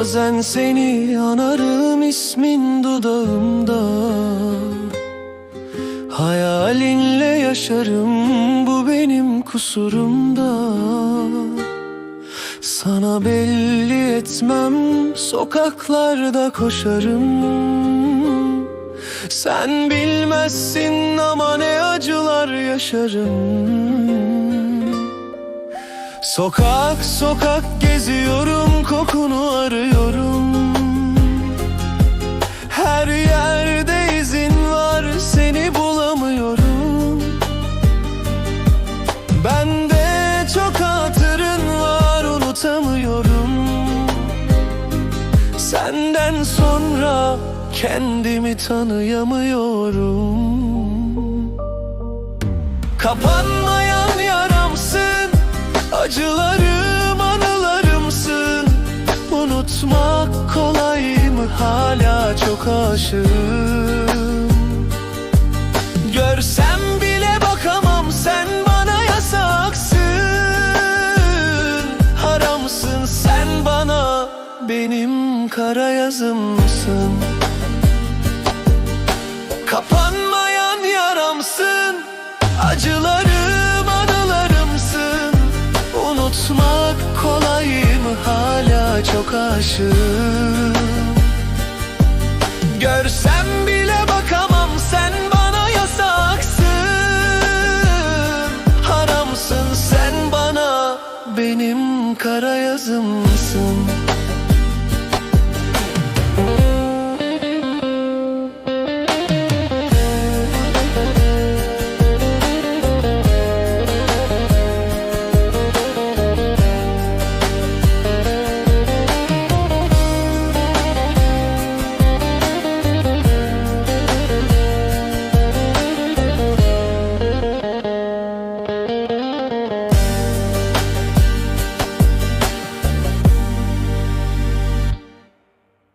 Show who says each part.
Speaker 1: Bazen seni anarım ismin dudağımda. Hayalinle yaşarım bu benim kusurumda. Sana belli etmem sokaklarda koşarım. Sen bilmezsin ama ne acılar yaşarım. Sokak sokak geziyorum kokunu arıyorum. Her yerde izin var seni bulamıyorum. Bende çok hatırın var unutamıyorum. Senden sonra kendimi tanıyamıyorum. Kapanmayan yaramsın Acılarım hala çok aşığım. Görsem bile bakamam sen bana yasaksın. Haramsın sen bana benim kara yazımsın. Kapanmayan yaramsın Acılarım anılarımsın. Unutmak kolay mı? Hala çok aşığım benim kara yazımsın